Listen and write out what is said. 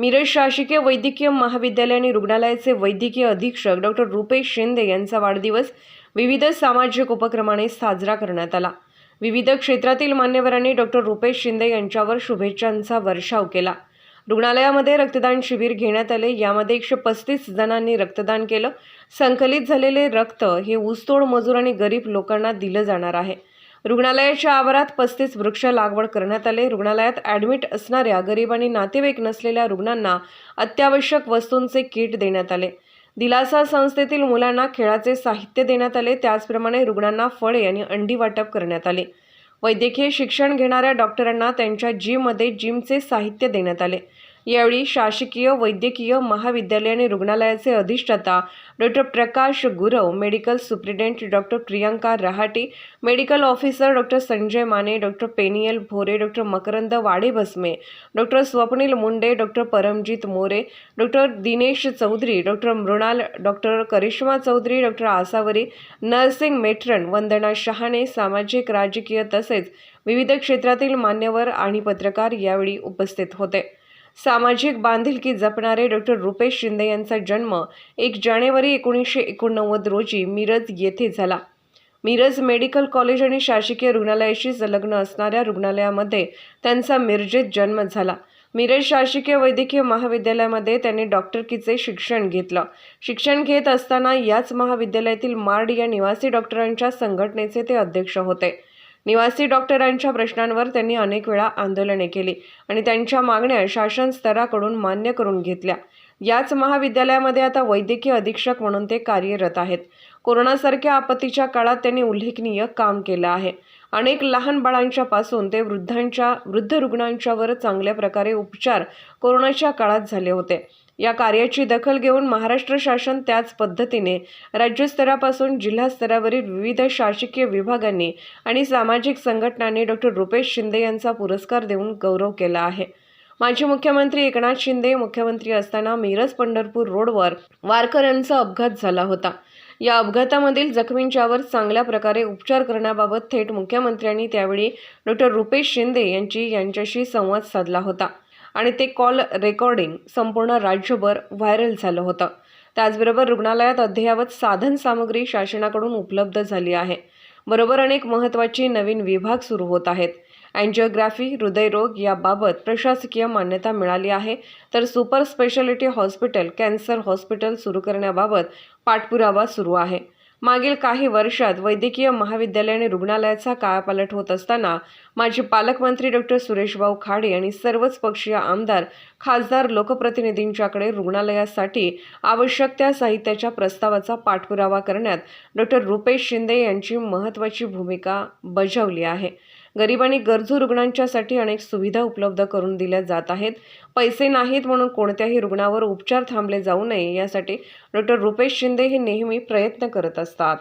मिरज शासकीय वैद्यकीय महाविद्यालय आणि रुग्णालयाचे वैद्यकीय अधीक्षक डॉक्टर रुपेश शिंदे यांचा वाढदिवस विविध सामाजिक उपक्रमाने साजरा करण्यात आला. विविध क्षेत्रातील मान्यवरांनी डॉक्टर रुपेश शिंदे यांच्यावर शुभेच्छांचा वर्षाव केला. रुग्णालयामध्ये रक्तदान शिबिर घेण्यात आले. यामध्ये एकशे पस्तीस जणांनी रक्तदान केलं. संकलित झालेले रक्त हे ऊसतोड मजूर आणि गरीब लोकांना दिलं जाणार आहे. रुग्णालयाच्या आवारात पस्तीस वृक्ष लागवड करण्यात आले. रुग्णालयात ॲडमिट असणाऱ्या गरीब आणि नातेवाईक नसलेल्या रुग्णांना अत्यावश्यक वस्तूंचे किट देण्यात आले. दिलासा संस्थेतील मुलांना खेळाचे साहित्य देण्यात आले. त्याचप्रमाणे रुग्णांना फळे आणि अंडी वाटप करण्यात आले. वैद्यकीय शिक्षण घेणाऱ्या डॉक्टरांना त्यांच्या जिममध्ये जिमचे साहित्य देण्यात आले. यावेळी शासकीय वैद्यकीय महाविद्यालय आणि रुग्णालयाचे अधिष्ठाता doctor Prakash Gurav medical superintendent doctor Priyanka Rahati medical officer doctor Sanjay Mane doctor Peniel Bhore doctor Makarand Wadebhasme doctor Swapnil Munde doctor Paramjeet More doctor Dinesh Chaudhari doctor Mrunal doctor Karishma Chaudhari doctor Asawari nursing matron Vandana Shahane सामाजिक राजकीय तसेच विविध क्षेत्रातील मान्यवर आणि पत्रकार यावेळी उपस्थित होते. सामाजिक बांधिलकी जपणारे डॉक्टर रुपेश शिंदे यांचा जन्म एक जानेवारी एकोणीसशे एकोणनव्वद रोजी मिरज येथे झाला. मिरज मेडिकल कॉलेज आणि शासकीय रुग्णालयाशी संलग्न असणाऱ्या रुग्णालयामध्ये त्यांचा मिरजेत जन्म झाला. मिरज शासकीय वैद्यकीय महाविद्यालयामध्ये त्यांनी डॉक्टरकीचे शिक्षण घेतलं. शिक्षण घेत असताना याच महाविद्यालयातील मार्ड या निवासी डॉक्टरांच्या संघटनेचे ते अध्यक्ष होते. निवासी डॉक्टरांच्या प्रश्नांवर त्यांनी अनेक वेळा आंदोलने केली आणि त्यांच्या मागण्या शासन स्तराकडून मान्य करून घेतल्या. याच महाविद्यालयामध्ये आता वैद्यकीय अधीक्षक म्हणून ते कार्यरत आहेत. कोरोनासारख्या आपत्तीच्या काळात त्यांनी उल्लेखनीय काम केलं आहे. अनेक लहान बाळांच्या पासून ते वृद्धांच्या वृद्ध रुग्णांच्यावर चांगल्या प्रकारे उपचार कोरोनाच्या काळात झाले होते. या कार्याची दखल घेऊन महाराष्ट्र शासन त्याच पद्धतीने राज्यस्तरापासून जिल्हा स्तरावरील विविध शासकीय विभागांनी आणि सामाजिक संघटनांनी डॉक्टर रुपेश शिंदे यांचा पुरस्कार देऊन गौरव केला आहे. माजी मुख्यमंत्री एकनाथ शिंदे मुख्यमंत्री असताना मिरज पंढरपूर रोडवर वारकऱ्यांचा अपघात झाला होता. या अपघातामधील जखमींच्यावर चांगल्या प्रकारे उपचार करण्याबाबत थेट मुख्यमंत्र्यांनी त्यावेळी डॉक्टर रुपेश शिंदे यांची यांच्याशी संवाद साधला होता आणि ते कॉल रेकॉर्डिंग संपूर्ण राज्यभर व्हायरल झालं होतं. त्याचबरोबर रुग्णालयात अद्ययावत साधन सामग्री शासनाकडून उपलब्ध झाली आहे. बरोबर अनेक महत्त्वाची नवीन विभाग सुरू होत आहेत. अँजिओग्राफी हृदयरोग याबाबत प्रशासकीय मान्यता मिळाली आहे. तर super speciality hospital cancer hospital सुरू करण्याबाबत पाठपुरावा सुरू आहे. मागील काही वर्षात वैद्यकीय महाविद्यालय आणि रुग्णालयाचा कायापालट होत असताना माजी पालकमंत्री डॉक्टर सुरेशभाऊ खाडे आणि सर्वच पक्षीय आमदार खासदार लोकप्रतिनिधींच्याकडे रुग्णालयासाठी आवश्यक त्या साहित्याच्या प्रस्तावाचा पाठपुरावा करण्यात डॉक्टर रुपेश शिंदे यांची महत्त्वाची भूमिका बजावली आहे. गरीब आणि गरजू रुग्णांच्यासाठी अनेक सुविधा उपलब्ध करून दिल्या जात आहेत. पैसे नाहीत म्हणून कोणत्याही रुग्णावर उपचार थांबले जाऊ नये यासाठी डॉक्टर रुपेश शिंदे हे नेहमी प्रयत्न करत असतात.